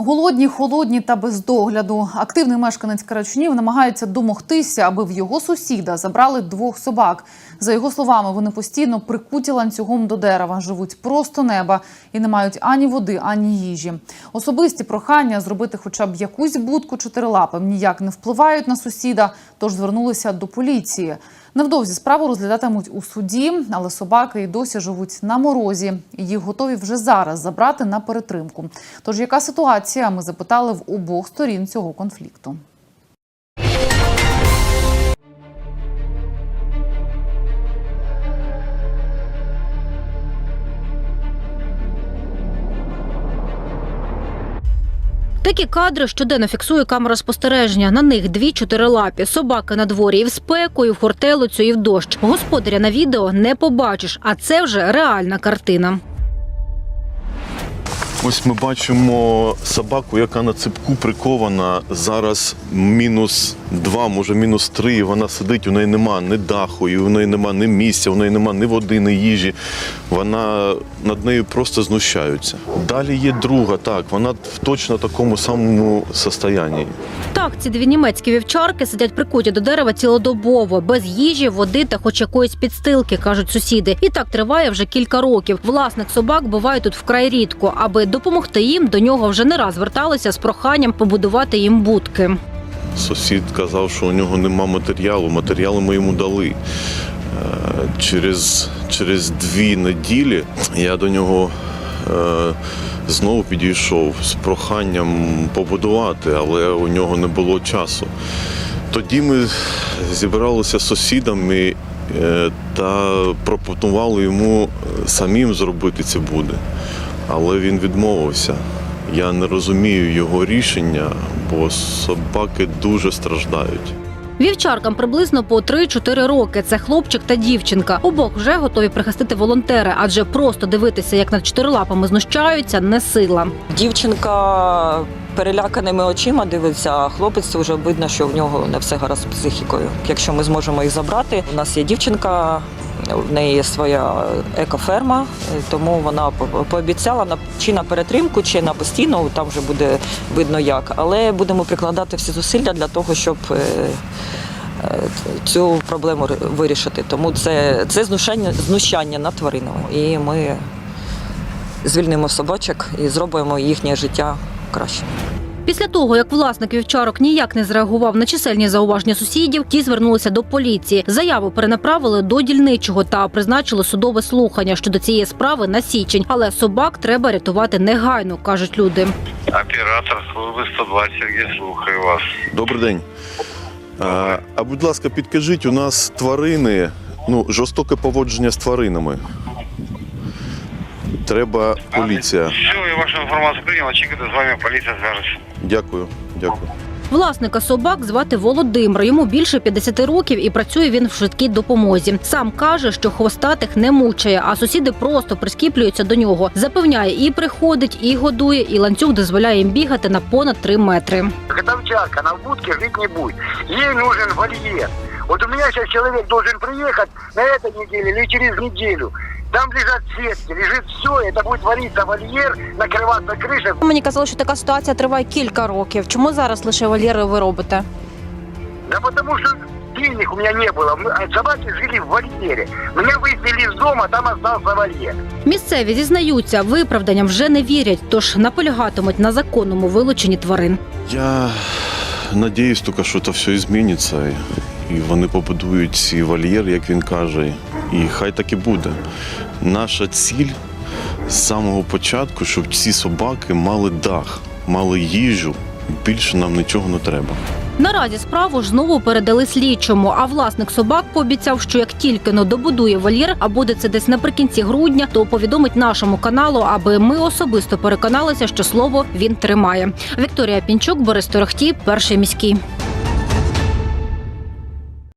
Голодні, холодні та без догляду. Активний мешканець Карачунів намагається домогтися, аби в його сусіда забрали двох собак. За його словами, вони постійно прикуті ланцюгом до дерева, живуть просто неба і не мають ані води, ані їжі. Особисті прохання зробити хоча б якусь будку чотирилапим ніяк не впливають на сусіда, тож звернулися до поліції. Невдовзі справу розглядатимуть у суді, але собаки і досі живуть на морозі. Їх готові вже зараз забрати на перетримку. Тож яка ситуація? Ми запитали в обох сторін цього конфлікту. Такі кадри щоденно фіксує камера спостереження. На них дві чотирилапі. Собаки на дворі і в спеку, і в хортелицю, і в дощ. Господаря на відео не побачиш, а це вже реальна картина. Ось ми бачимо собаку, яка на ципку прикована. Зараз мінус два, може мінус три. і Вона сидить, у неї нема ні даху, і у неї нема ні місця, у неї нема ні води, ні їжі. Вона над нею просто знущаються. Далі є друга, так, вона в точно такому самому состоянні. Так, ці дві німецькі вівчарки сидять прикуті до дерева цілодобово, без їжі, води та хоч якоїсь підстилки, кажуть сусіди. І так триває вже кілька років. Власник собак буває тут вкрай рідко. Аби допомогти їм, до нього вже не раз зверталися з проханням побудувати їм будки. Сусід казав, що у нього нема матеріалу. Матеріали ми йому дали. Е, Через, через дві неділі я до нього е, знову підійшов з проханням побудувати, але у нього не було часу. Тоді ми зібралися з сусідами е, та пропонували йому самим зробити ці буди. Але він відмовився. Я не розумію його рішення, бо собаки дуже страждають. Вівчаркам приблизно по 3-4 роки. Це хлопчик та дівчинка. Обох вже готові прихистити волонтери, адже просто дивитися, як над чотирилапами знущаються, не сила. Дівчинка переляканими очима дивиться, а хлопець вже видно, що в нього не все гаразд з психікою. Якщо ми зможемо їх забрати, у нас є дівчинка. В неї є своя екоферма, тому вона пообіцяла чи на перетримку, чи на постійну, там вже буде видно як. Але будемо прикладати всі зусилля для того, щоб е, е, цю проблему вирішити. Тому це, це знущання, знущання над тваринами. І ми звільнимо собачок і зробимо їхнє життя краще. Після того, як власник вівчарок ніяк не зреагував на чисельні зауваження сусідів, ті звернулися до поліції. Заяву перенаправили до дільничого та призначили судове слухання щодо цієї справи на січень. Але собак треба рятувати негайно, кажуть люди. Оператор служби 120, я слухаю вас. Добрий день. А, а будь ласка, підкажіть, у нас тварини, ну, жорстоке поводження з тваринами. Треба поліція. Все, я вашу інформацію прийняв, чекайте, з вами поліція зв'яжеться. Дякую, дякую. Власника собак звати Володимир. Йому більше 50 років і працює він в швидкій допомозі. Сам каже, що хвостатих не мучає, а сусіди просто прискіплюються до нього. Запевняє, і приходить, і годує, і ланцюг дозволяє їм бігати на понад 3 метри. Эта овчарка на будке жить не будет. Ей нужен вольер. Вот у меня сейчас человек должен приехать на этой неделе или через неделю. Там лежат сетки, лежит все, это будет вариться вольер, накрываться крыша. Мені казали, що така ситуація триває кілька років. Чому зараз лише вольєри ви робите? Да потому что денег у меня не было. Мы- а Собаки жили в вольере. Меня выселили из дома, там остался вольер. Місцеві зізнаються, виправданням вже не вірять, тож наполягатимуть на законному вилученні тварин. Я надіюсь тільки, що це все зміниться. І вони побудують ці вольєри, як він каже. І хай так і буде. Наша ціль з самого початку, щоб ці собаки мали дах, мали їжу. Більше нам нічого не треба. Наразі справу ж знову передали слідчому. А власник собак пообіцяв, що як тільки но добудує вольєр, а буде це десь наприкінці грудня, то повідомить нашому каналу, аби ми особисто переконалися, що слово він тримає. Вікторія Пінчук, Борис Торохті, перший міський.